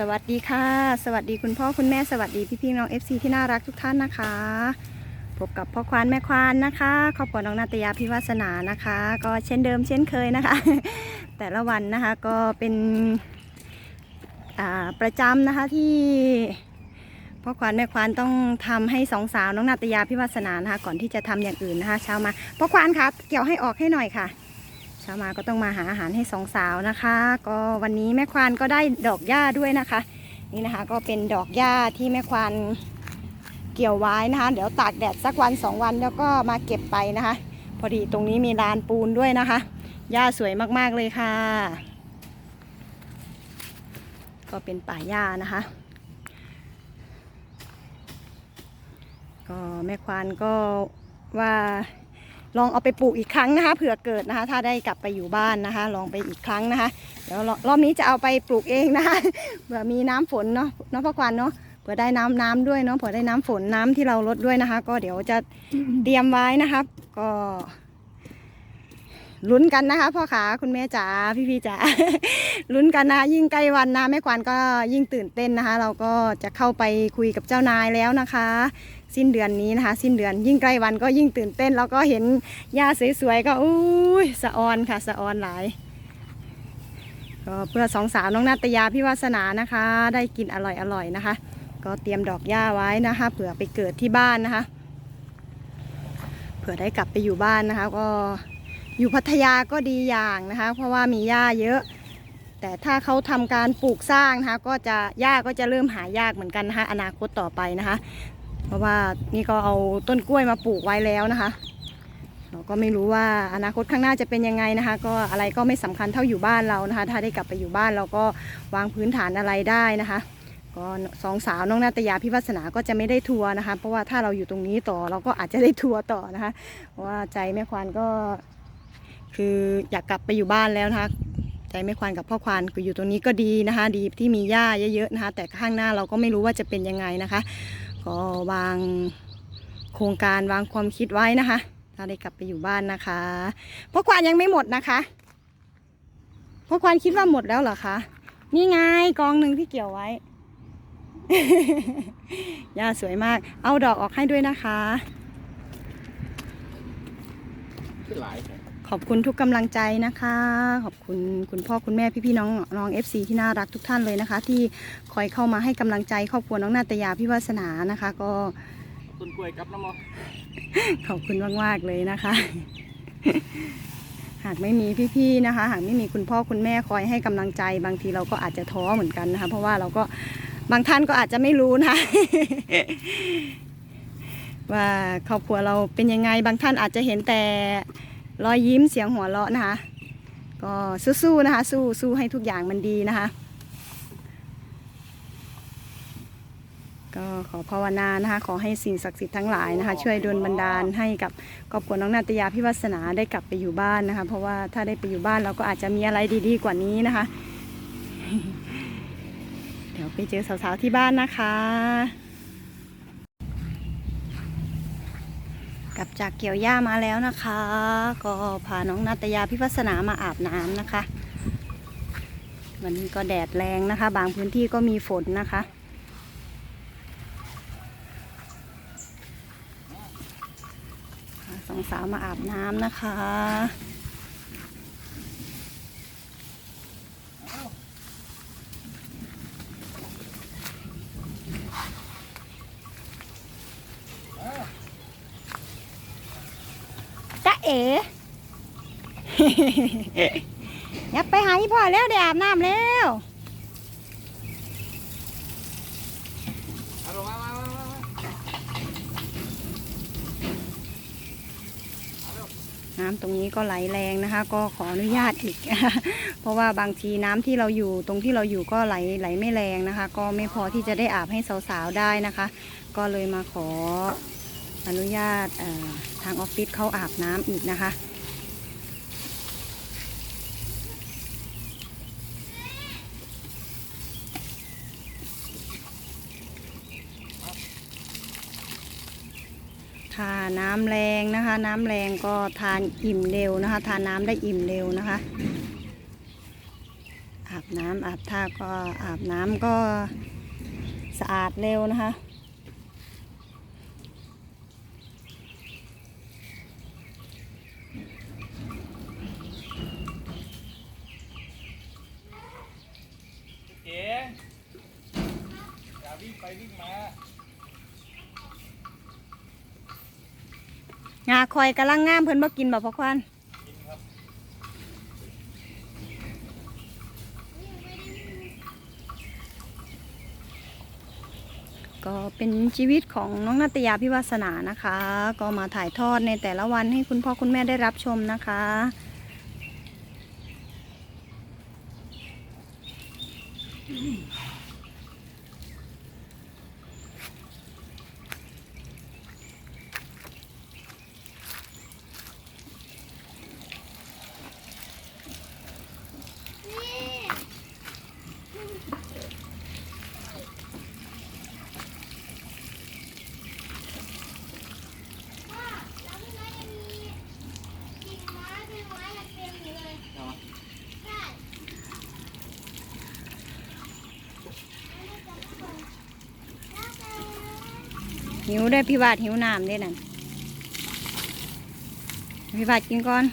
สวัสดีค่ะ สวัสดีคุณพ่อคุณแม่สวัสดีพี่พี่น้อง FC ที่น่ารักทุกท่านนะคะพบกับพ่อควานแม่ควานนะคะครอบครัวน้องนาตยาพิวาสนานะคะ ก็เช่นเดิมเช่นเคยนะคะ แต่ละวันนะคะก็เป็นประจำนะคะที่พ่อควานแม่ควานต้องทำให้สองสาวน้องนาตยาพิวาสนานะคะก่อนที่จะทำอย่างอื่นนะคะ เช้ามาพ่อควานคะเกี่ยวให้ออกให้หน่อยค่ะ ช้ามาก็ต้องมาหาอาหารให้สองสาวนะคะ ก็วันนี้แม่ควานก็ได้ดอกหญ้าด้วยนะคะ นี่นะคะก็เป็นดอกหญ้าที่แม่ควานเกี่ยวไว้นะคะ เดี๋ยวตากแดดสักวันสองวันแล้วก็มาเก็บไปนะคะ พอดีตรงนี้มีลานปูนด้วยนะคะหญ้าสวยมากๆเลยค่ะ ก็เป็นป่าหญ้านะคะ ก็แม่ควานก็ว่า ลองเอาไปปลูกอีกครั้งนะคะ เผื่อเกิดนะคะ ถ้าได้กลับไปอยู่บ้านนะคะ ลองไปอีกครั้งนะคะ เดี๋ยวรอบนี้จะเอาไปปลูกเองนะคะเผื่อมีน้ำฝนเนาะเน้องพ่อควันเนาะเผื่อได้น้ำน้ำด้วยเนาะเผื่อได้น้ำฝนน้ำที่เราลดด้วยนะคะ ก็เดี๋ยวจะเตรียมไว้นะครับ ก็ ลุ้นกันนะคะพ่อขาคุณแม่จ๋าพี่พี่ๆจ๋าลุ้นกันนะยิ่งใกล้วันนะแม่ควันก็ยิ่งตื่นเต้นนะคะ เราก็จะเข้าไปคุยกับเจ้านายแล้วนะคะ สิ้นเดือนนี้นะคะ สิ้นเดือนยิ่งใกล้วันก็ยิ่งตื่นเต้น แล้วก็เห็นหญ้าสวยๆก็อุ้ยสะออนค่ะสะออนหลายก็เพื่อสองสาวน้องนาตยาพี่วาสนานะคะ ได้กินอร่อยๆนะคะ ก็เตรียมดอกหญ้าไว้นะคะเผื่อไปเกิดที่บ้านนะคะ เผื่อได้กลับไปอยู่บ้านนะคะก็ อยู่พัทยาก็ดีอย่างนะคะ เพราะว่ามีหญ้าเยอะ แต่ถ้าเขาทำการปลูกสร้างนะคะก็จะหญ้าก็จะเริ่มหายากเหมือนกันนะคะอนาคตต่อไปนะคะ เพราะว่านี่ก็เอาต้นกล้วยมาปลูกไว้แล้วนะคะเราก็ไม่รู้ว่าอนาคตข้างหน้าจะเป็นยังไงนะคะ ก็อะไรก็ไม่สำคัญเท่าอยู่บ้านเรานะคะ ถ้าได้กลับไปอยู่บ้านเราก็วางพื้นฐานอะไรได้นะคะก็สองสาวน้องนาตยาพิวัสนาก็จะไม่ได้ทัวร์นะคะ เพราะว่าถ้าเราอยู่ตรงนี้ต่อเราก็อาจจะได้ทัวร์ต่อนะคะเพราะว่าใจแม่ควานก็ คืออยากกลับไปอยู่บ้านแล้วนะคะใจแม่ควานกับพ่อควานก็อยู่ตรงนี้ก็ดีนะคะ ดีที่มีหญ้าเยอะๆนะคะ แต่ข้างหน้าเราก็ไม่รู้ว่าจะเป็นยังไงนะคะ ก็วางโครงการวางความคิดไว้นะคะถ้าได้กลับไปอยู่บ้านนะคะพ่อควานยังไม่หมดนะคะพ่อควานคิดว่าหมดแล้วเหรอคะนี่ไงกองหนึ่งที่เกี่ยวไว้หญ้าสวยมาก เอาดอกออกให้ด้วยนะคะขึ้นหลายแขอบคุณทุกกำลังใจนะคะ ขอบคุณคุณพ่อคุณแม่พี่ๆน้องน้อง FC ที่น่ารักทุกท่านเลยนะคะ ที่คอยเข้ามาให้กำลังใจครอบครัวน้องนาตยาพี่วาสนานะคะ ก็ต้นกล้วยกับน้ำมอขอบคุณมากๆเลยนะคะ หากไม่มีพี่ๆนะคะ หากไม่มีคุณพ่อคุณแม่คอยให้กำลังใจ บางทีเราก็อาจจะท้อเหมือนกันนะคะ เพราะว่าเราก็บางท่านก็อาจจะไม่รู้นะว่าครอบครัวเราเป็นยังไงบางท่านอาจจะเห็นแต่ รอยยิ้มเสียงหัวเราะนะคะ ก็สู้ๆนะคะ สู้สู้ให้ทุกอย่างมันดีนะคะ ก็ขอภาวนานะคะ ขอให้สิ่งศักดิ์สิทธิ์ทั้งหลายนะคะ ช่วยดลบันดาลให้กับครอบครัวน้องนาตยาพิวัสนาได้กลับไปอยู่บ้านนะคะ เพราะว่าถ้าได้ไปอยู่บ้านเราก็อาจจะมีอะไรดีๆกว่านี้นะคะ เดี๋ยวไปเจอสาวๆที่บ้านนะคะ กลับจากเกี่ยวหญ้ามาแล้วนะคะ ก็พาน้องนาตยาพิพัฒนามาอาบน้ำนะคะ วันนี้ก็แดดแรงนะคะ บางพื้นที่ก็มีฝนนะคะ สองสาวมาอาบน้ำนะคะ เอ๋อย่าไปหาอีพ่อแล้วเดี๋ยวอาบน้ำแล้วน้ำตรงนี้ก็ไหลแรงนะคะ ก็ขออนุญาตอีก เพราะว่าบางทีน้ำที่เราอยู่ตรงที่เราอยู่ก็ไหลไหลไม่แรงนะคะ ก็ไม่พอที่จะได้อาบให้สาวๆได้นะคะ ก็เลยมาขอ อนุญาตทางออฟฟิศเขาอาบน้ำอีกนะคะถ้าน้ำแรงนะคะ น้ำแรงก็ทานอิ่มเร็วนะคะ ทานน้ำได้อิ่มเร็วนะคะ อาบน้ำอาบท่าก็อาบน้ำก็สะอาดเร็วนะคะ เก๋อย่าวิ่งไปวิ่งมางาค อยกำลังงามเพิ่นบ่กินบ่พ่อควันก็เป็นชีวิตของน้องนาตยาพิวาสนานะคะ ก็มาถ่ายทอดในแต่ละวันให้คุณพ่อคุณแม่ได้รับชมนะคะแล้วพี่น้อยยังมีกิ่งไม้เป็นไม้เต็มอยู่เลย เอามา ใช่ หิวได้พี่วาดหิวน้ำได้นั่นพี่วาดกินก่อน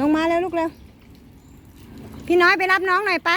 ลงมาแล้วลูกเร็ว พี่น้อยไปรับน้องหน่อยไป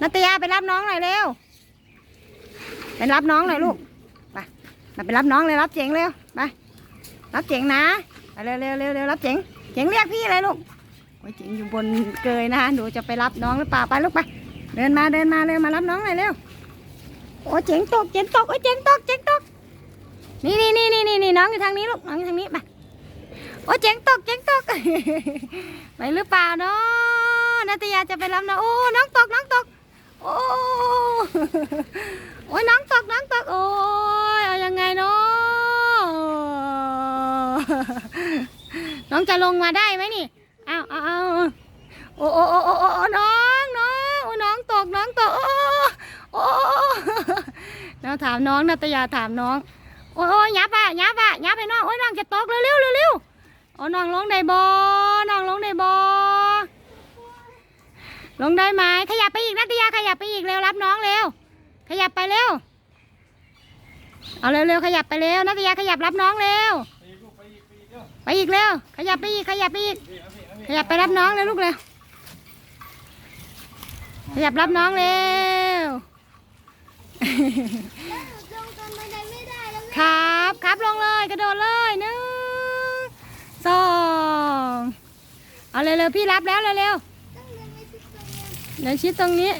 นัตยาไปรับน้องหน่อยเร็ว ไปรับน้องหน่อยลูก ไปมาไปรับน้องเลยรับเจ๋งเร็ว ไป รับเจ๋งนะ เร็วเร็วเร็วเร็วรับเจ๋งเจ๋งเรียกพี่เลยลูกโอ้ยเจ๋งอยู่บนเกยนะคะหนูจะไปรับน้องหรือเปล่าไปลูกไปเดินมาเดินมาเร็วมารับน้องหน่อยเร็วโอ้เจ๋งตกเจ๋งตกโอ้เจ๋งตกเจ๋งตกนี่นี่นี่นี่นี่น้องอยู่ทางนี้ลูกน้องอยู่ทางนี้ไปโอ้เจ๋งตกเจ๋งตกไปหรือเปล่าเนาะนาตยาจะไปรับนะโอ้น้องตกน้องตกโอ้โอ้ยน้องตกน้องตกโอ้ยเอายังไงเนาะ น้องจะลงมาได้ไหมนี่ เอาเอาเอาโอ้โอ้โอ้โอ้โอ้น้องน้องโอ้น้องตกน้องตก โอ้โอ้เราถามน้องนาตยาถามน้อง โอ้ยโอ้ยยับอะยับอะยับให้น้อง โอ้ยน้องจะตกเร็วเร็วเร็วโอ้น้องลงได้บ่น้องลงได้บ่ลงได้ไหมขยับไปอีกนัตยาขยับไปอีกเร็วรับน้องเร็ว ขยับไปเร็ว เอาเร็วเร็วขยับไปเร็วนัตยาขยับรับน้องเร็ว ไปอีกเร็วขยับไปอีก ขยับไปอีก ขยับไปรับน้องเร็วลูกเร็วขยับรับน้องเร็ว ลงกันบันไดไม่ได้แล้วคแม่รับครับลงเลยกระโดดเลยหนึ่งสองเอาเร็วๆพี่รับแล้วเร็วต้องเดินไปที่ตัวเนี้ยๆเดินชิดตรงนี้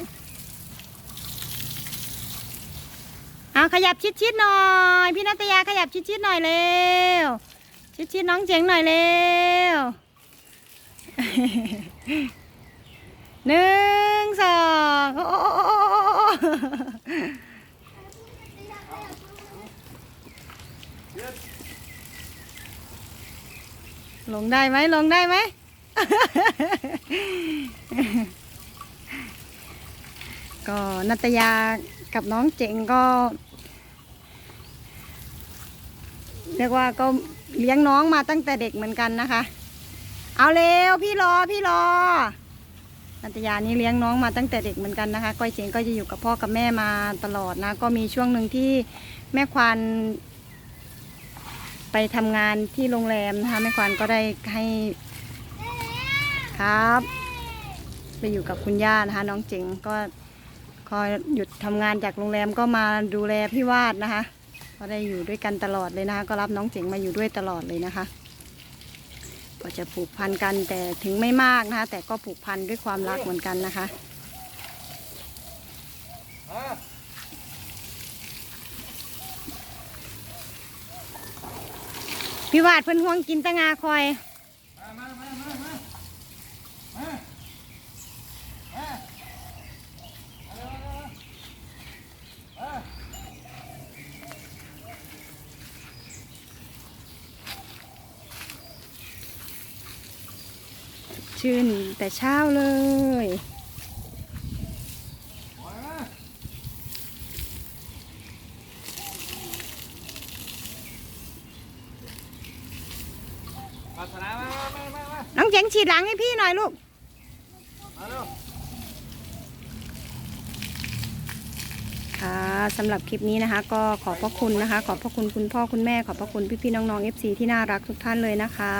เอาขยับชิดๆหน่อย พี่นัตยาขยับชิดๆหน่อยเร็ว ชิดๆน้องเจ๋งหน่อยเร็วหนึ่งสองโอ้โหลงได้ไหมลงได้ไหมก็นัตยากับน้องเจ๋งก็ เรียกว่าก็ เลี้ยงน้องมาตั้งแต่เด็กเหมือนกันนะคะ เอาเร็วพี่รอพี่รอนัตยานี่เลี้ยงน้องมาตั้งแต่เด็กเหมือนกันนะคะ ก้อยเจงก็จะอยู่กับพ่อกับแม่มาตลอดนะ ก็มีช่วงหนึ่งที่แม่ควานไปทำงานที่โรงแรมนะคะแม่ควานก็ได้ให้ครับ ไปอยู่กับคุณย่านะคะ น้องเจงก็คอยหยุดทำงานจากโรงแรมก็มาดูแลพี่วาดนะคะ ก็ได้อยู่ด้วยกันตลอดเลยนะคะ ก็รับน้องเจ๋งมาอยู่ด้วยตลอดเลยนะคะ ก็จะผูกพันกันแต่ถึงไม่มากนะคะ แต่ก็ผูกพันด้วยความรักเหมือนกันนะคะพี่วาดเพิ่นห่วงกินตะงาคอย ชื่นแต่เช้าเลย น้องเจ๋งฉีดหลังให้พี่หน่อยลูก สำหรับคลิปนี้นะคะ ก็ขอบพระคุณนะคะ ขอบพระคุณคุณพ่อคุณแม่ ขอบพระคุณพี่ๆน้องๆ FC ที่น่ารักทุกท่านเลยนะคะ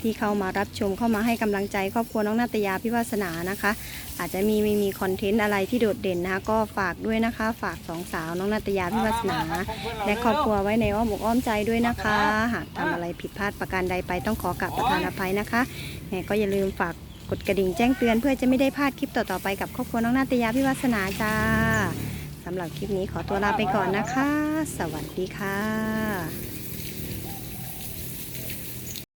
ที่เข้ามารับชมเข้ามาให้กำลังใจครอบครัวน้องนาตยาพิวาสนานะคะ อาจจะมีไม่มีคอนเทนต์อะไรที่โดดเด่นนะคะ ก็ฝากด้วยนะคะ ฝากสองสาวน้องนาตยาพิวาสนา และครอบครัวไว้ในอ้อมอกอ้อมใจด้วยนะคะ หากทำอะไรผิดพลาดประการใดไปต้องขอกราบประทานอภัยนะคะแหมก็อย่าลืมฝากกดกระดิ่งแจ้งเตือนเพื่อจะไม่ได้พลาดคลิปต่อๆไปกับครอบครัวน้องนาตยาพิวาสนาจ้า สำหรับคลิปนี้ขอตัวลาไปก่อนนะคะ สวัสดีค่ะ